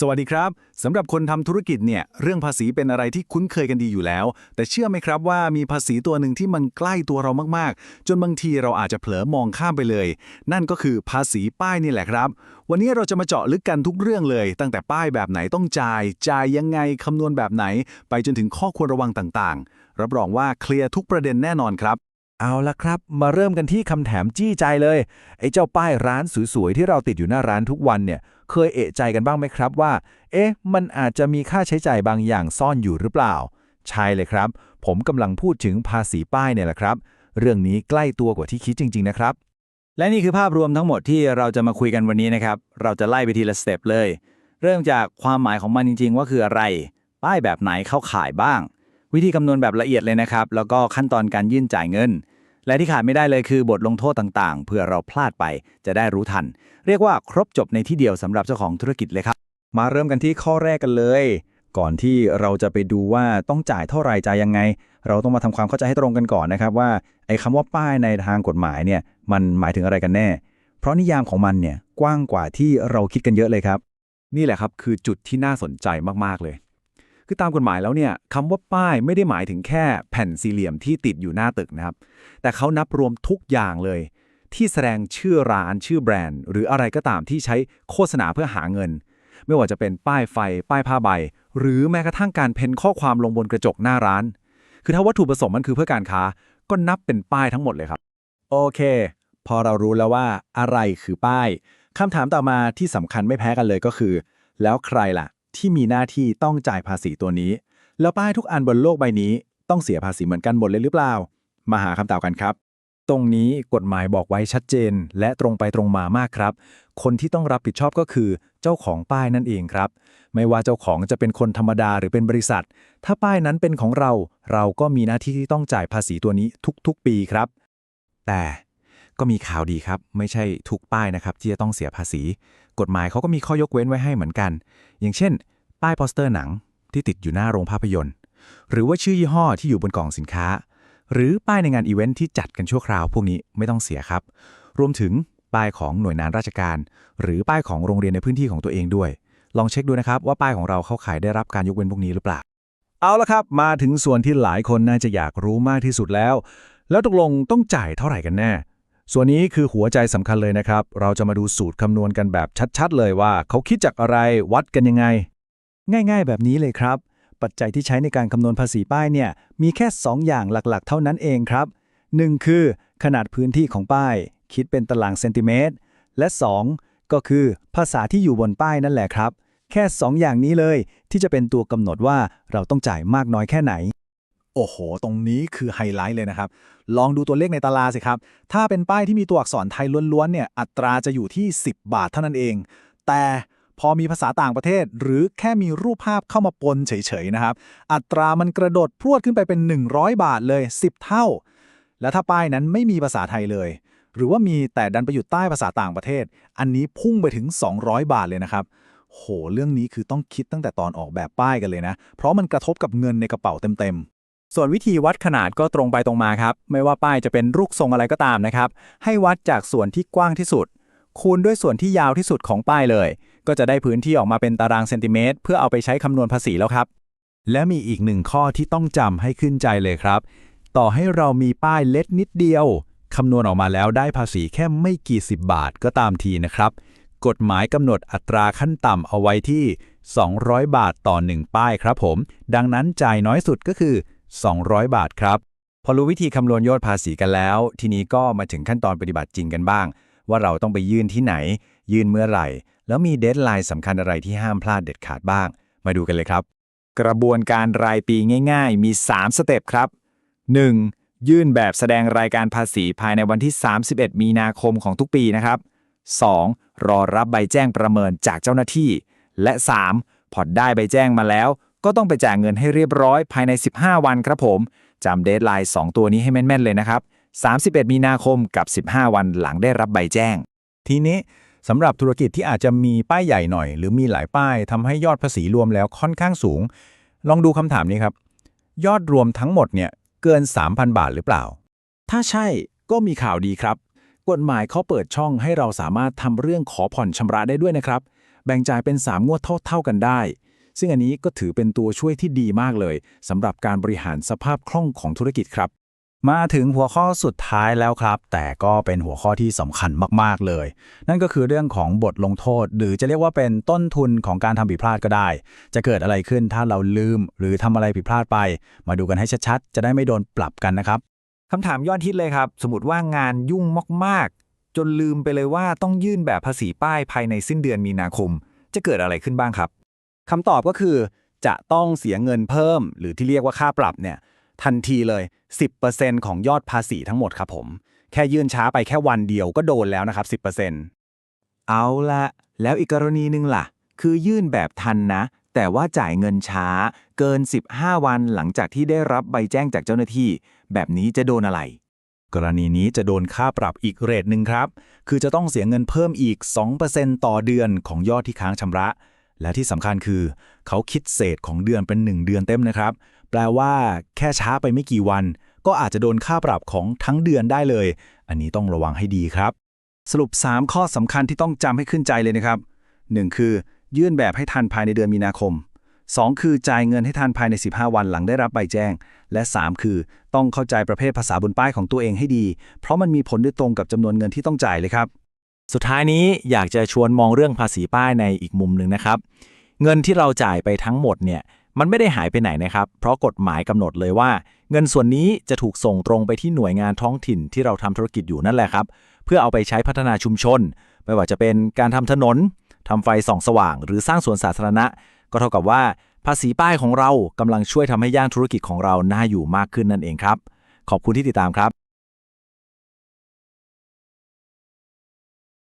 สวัสดีครับสำหรับคนทำธุรกิจเนี่ยเรื่องภาษีเป็นอะไรที่คุ้นเคยกันดีอยู่แล้ว แต่เชื่อไหมครับว่ามีภาษีตัวหนึ่งที่มันใกล้ตัวเรามากๆ จนบางทีเราอาจจะเผลอมองข้ามไปเลย นั่นก็คือภาษีป้ายนี่แหละครับ วันนี้เราจะมาเจาะลึกกันทุกเรื่องเลย ตั้งแต่ป้ายแบบไหนต้องจ่าย จ่ายยังไงคำนวณแบบไหน ไปจนถึงข้อควรระวังต่างๆ รับรองว่าเคลียร์ทุกประเด็นแน่นอนครับ เอาละครับ มาเริ่มกันที่คำถามจี้ใจเลย ไอ้เจ้าป้ายร้านสวยๆ ที่เราติดอยู่หน้าร้านทุกวันเนี่ย เคยเอะใจกันบ้างไหมครับว่า เอ๊ะ มันอาจจะมีค่าใช้จ่ายบางอย่างซ่อนอยู่หรือเปล่า ใช่เลยครับ ผมกำลังพูดถึงภาษีป้ายเนี่ยแหละครับ เรื่องนี้ใกล้ตัวกว่าที่คิดจริง ๆ นะครับ และนี่คือภาพรวมทั้งหมดที่เราจะมาคุยกันวันนี้นะครับ เราจะไล่ไปทีละสเต็ปเลย เริ่มจากความหมายของมันจริง ๆ ว่าคืออะไร ป้ายแบบไหนเข้าข่ายบ้าง วิธีคำนวณแบบละเอียดเลยนะครับ แล้วก็ขั้นตอนการยื่นจ่ายเงิน และที่ขาดไม่ได้เลยคือบทลงโทษต่างๆ เพื่อเราพลาดไปจะได้รู้ทัน เรียกว่าครบจบในที่เดียวสำหรับเจ้าของธุรกิจเลยครับ มาเริ่มกันที่ข้อแรกกันเลย ก่อนที่เราจะไปดูว่าต้องจ่ายเท่าไหร่จ่ายยังไง เราต้องมาทำความเข้าใจให้ตรงกันก่อนนะครับว่าไอ้คำว่าป้ายในทางกฎหมายเนี่ยมันหมายถึงอะไรกันแน่ เพราะนิยามของมันเนี่ยกว้างกว่าที่เราคิดกันเยอะเลยครับ นี่แหละครับคือจุดที่น่าสนใจมากๆเลย คือตามกฎหมายแล้วเนี่ยคำว่าป้ายไม่ได้หมายถึงแค่แผ่นสี่เหลี่ยมที่ติดอยู่หน้าตึกนะครับ แต่เขานับรวมทุกอย่างเลย ที่แสดงชื่อร้านชื่อแบรนด์ หรืออะไรก็ตามที่ใช้โฆษณาเพื่อหาเงิน ไม่ว่าจะเป็นป้ายไฟ ป้ายผ้าใบ หรือแม้กระทั่งการเพ้นข้อความลงบนกระจกหน้าร้าน คือถ้าวัตถุประสงค์มันคือเพื่อการค้า ก็นับเป็นป้ายทั้งหมดเลยครับ โอเค พอเรารู้แล้วว่าอะไรคือป้ายคำถามต่อมาที่สำคัญไม่แพ้กันเลยก็คือ แล้วใครล่ะ ที่มีหน้าที่ต้องจ่ายภาษีตัวนี้ แล้วป้ายทุกอันบนโลกใบนี้ ต้องเสียภาษีเหมือนกันหมดเลยหรือเปล่า มาหาคำตอบกันครับ ตรงนี้กฎหมายบอกไว้ชัดเจน และตรงไปตรงมามากครับ คนที่ต้องรับผิดชอบก็คือ เจ้าของป้ายนั่นเองครับ ไม่ว่าเจ้าของจะเป็นคนธรรมดาหรือเป็นบริษัท ถ้าป้ายนั้นเป็นของเรา เราก็มีหน้าที่ที่ต้องจ่ายภาษีตัวนี้ทุกๆ ปีครับ แต่ ก็มีข่าวดีครับ ไม่ใช่ทุกป้ายนะครับที่จะต้องเสียภาษี กฎหมายเขาก็มีข้อยกเว้นไว้ให้เหมือนกัน อย่างเช่น ป้ายโปสเตอร์หนังที่ติดอยู่หน้าโรงภาพยนตร์ หรือว่าชื่อยี่ห้อที่อยู่บนกล่องสินค้า หรือป้ายในงานอีเวนท์ที่จัดกันชั่วคราวพวกนี้ไม่ต้องเสียครับ รวมถึงป้ายของหน่วยงานราชการ หรือป้ายของโรงเรียนในพื้นที่ของตัวเองด้วย ลองเช็คดูนะครับว่าป้ายของเราเข้าขายได้รับการยกเว้นพวกนี้หรือเปล่า เอาละครับ มาถึงส่วนที่หลายคนน่าจะอยากรู้มากที่สุดแล้ว แล้วตกลงต้องจ่ายเท่าไหร่กันแน่ ส่วนนี้คือหัวใจสำคัญเลยนะครับ เราจะมาดูสูตรคำนวณกันแบบชัดๆ เลยว่า เขาคิดจากอะไรวัดกันยังไง ง่ายๆ แบบนี้เลยครับ ปัจจัยที่ใช้ในการคำนวณภาษีป้ายเนี่ย มีแค่ 2 อย่างหลักๆ เท่านั้นเองครับ 1 คือ ขนาดพื้นที่ของป้าย คิดเป็นตารางเซนติเมตร และ 2 ก็คือภาษาที่อยู่บนป้ายนั่นแหละครับ แค่ 2 อย่างนี้เลย ที่จะเป็นตัวกำหนดว่าเราต้องจ่ายมากน้อยแค่ไหน โอ้โห ตรงนี้คือไฮไลท์เลยนะครับ ลองดูตัวเลขในตารางสิครับ ถ้าเป็นป้ายที่มีตัวอักษรไทยล้วนๆเนี่ย อัตราจะอยู่ที่ 10 บาทเท่านั้นเอง แต่พอมีภาษาต่างประเทศ หรือแค่มีรูปภาพเข้ามาปนเฉยๆนะครับ อัตรามันกระโดดพรวดขึ้นไปเป็น 100 บาทเลย 10 เท่า แล้วถ้าป้ายนั้นไม่มีภาษาไทยเลย หรือว่ามีแต่ดันไปอยู่ใต้ภาษาต่างประเทศ อันนี้พุ่งไปถึง 200 บาทเลยนะครับโห เรื่องนี้คือต้องคิดตั้งแต่ตอนออกแบบป้ายกันเลยนะ เพราะมันกระทบกับเงินในกระเป๋าเต็ม ส่วนวิธีวัดขนาดก็ตรงไปตรงมาครับ ไม่ว่าป้ายจะเป็นรูปทรงอะไรก็ตามนะครับ ให้วัดจากส่วนที่กว้างที่สุด คูณด้วยส่วนที่ยาวที่สุดของป้ายเลย ก็จะได้พื้นที่ออกมาเป็นตารางเซนติเมตร เพื่อเอาไปใช้คำนวณภาษีแล้วครับ และมีอีกหนึ่งข้อที่ต้องจำให้ขึ้นใจเลยครับ ต่อให้เรามีป้ายเล็กนิดเดียวคำนวณออกมาแล้วได้ภาษีแค่ไม่กี่สิบบาทก็ตามทีนะครับ กฎหมายกำหนดอัตราขั้นต่ำเอาไว้ที่ 200 บาทต่อ 1 ป้ายครับผม ดังนั้นจ่ายน้อยสุดก็คือ 200 บาทครับ พอรู้วิธีคำนวณยอดภาษีกันแล้ว ทีนี้ก็มาถึงขั้นตอนปฏิบัติจริงกันบ้าง ว่าเราต้องไปยื่นที่ไหน ยื่นเมื่อไหร่ แล้วมีเดทไลน์สำคัญอะไรที่ห้ามพลาดเด็ดขาดบ้าง มาดูกันเลยครับ กระบวนการรายปีง่าย ๆ มี 3 สเต็ปครับ 1. ยื่นแบบแสดงรายการภาษีภายในวันที่ 31 มีนาคมของทุกปีนะครับ 2. รอรับใบแจ้งประเมินจากเจ้าหน้าที่ และ 3. พอได้ใบแจ้งมาแล้ว ก็ต้องไปจ่ายเงินให้เรียบร้อยภายใน 15 วันครับผมจำเดทไลน์ 2 ตัวนี้ให้แม่น ๆ เลยนะครับ 31 มีนาคมกับ 15 วันหลังได้รับใบแจ้ง ทีนี้สำหรับธุรกิจที่อาจจะมีป้ายใหญ่หน่อย หรือมีหลายป้ายทำให้ยอดภาษีรวมแล้วค่อนข้างสูง ลองดูคำถามนี้ครับ ยอดรวมทั้งหมดเนี่ยเกิน 3,000 บาทหรือเปล่า ถ้าใช่ก็มีข่าวดีครับ กฎหมายเขาเปิดช่องให้เราสามารถทำเรื่องขอผ่อนชำระได้ด้วยนะครับ แบ่งจ่ายเป็น 3 งวดเท่าๆกันได้ ซึ่งอันนี้ก็ถือเป็นตัวช่วยที่ดีมากเลยสำหรับการบริหารสภาพคล่องของธุรกิจครับ มาถึงหัวข้อสุดท้ายแล้วครับ แต่ก็เป็นหัวข้อที่สำคัญมากๆเลย นั่นก็คือเรื่องของบทลงโทษ หรือจะเรียกว่าเป็นต้นทุนของการทำผิดพลาดก็ได้ จะเกิดอะไรขึ้นถ้าเราลืม หรือทำอะไรผิดพลาดไป มาดูกันให้ชัดๆ จะได้ไม่โดนปรับกันนะครับคำถามยอดฮิตเลยครับ สมมติว่างานยุ่งมากๆ จนลืมไปเลยว่าต้องยื่นแบบภาษีป้ายภายในสิ้นเดือนมีนาคม จะเกิดอะไรขึ้นบ้างครับ คำตอบก็คือจะต้องเสียเงินเพิ่ม หรือที่เรียกว่าค่าปรับเนี่ยทันทีเลย 10%ของยอดภาษีทั้งหมดครับผม แค่ยื่นช้าไปแค่วันเดียวก็โดนแล้วนะครับ 10%เอาละแล้วอีกกรณีหนึ่งล่ะ คือยื่นแบบทันนะ แต่ว่าจ่ายเงินช้า เกิน 15 วันหลังจากที่ได้รับใบแจ้งจากเจ้าหน้าที่ แบบนี้จะโดนอะไร กรณีนี้จะโดนค่าปรับอีกเรทหนึ่งครับ คือจะต้องเสียเงินเพิ่มอีก 2%ต่อเดือนของยอดที่ค้างชำระ และที่สำคัญคือ เขาคิดเศษของเดือนเป็น 1 เดือนเต็มนะครับ แปลว่าแค่ช้าไปไม่กี่วัน ก็อาจจะโดนค่าปรับของทั้งเดือนได้เลย อันนี้ต้องระวังให้ดีครับ สรุป 3 ข้อสำคัญที่ต้องจำให้ขึ้นใจเลยนะครับ 1. คือ ยื่นแบบให้ทันภายในเดือนมีนาคม 2. คือจ่ายเงินให้ทันภายใน 15 วันหลังได้รับใบแจ้ง และ 3 คือ ต้องเข้าใจประเภทภาษาบนป้ายของตัวเองให้ดี เพราะมันมีผลโดยตรงกับจำนวนเงินที่ต้องจ่ายเลยครับ สุดท้ายนี้อยากจะชวนมองเรื่องภาษีป้ายในอีกมุมหนึ่งนะครับ เงินที่เราจ่ายไปทั้งหมดเนี่ยมันไม่ได้หายไปไหนนะครับ เพราะกฎหมายกำหนดเลยว่า เงินส่วนนี้จะถูกส่งตรงไปที่หน่วยงานท้องถิ่นที่เราทำธุรกิจอยู่นั่นแหละครับ เพื่อเอาไปใช้พัฒนาชุมชน ไม่ว่าจะเป็นการทำถนนทำไฟส่องสว่าง หรือสร้างสวนสาธารณะ ก็เท่ากับว่า ภาษีป้ายของเรากำลังช่วยทำให้ย่านธุรกิจของเราน่าอยู่มากขึ้นนั่นเองครับ ขอบคุณที่ติดตามครับ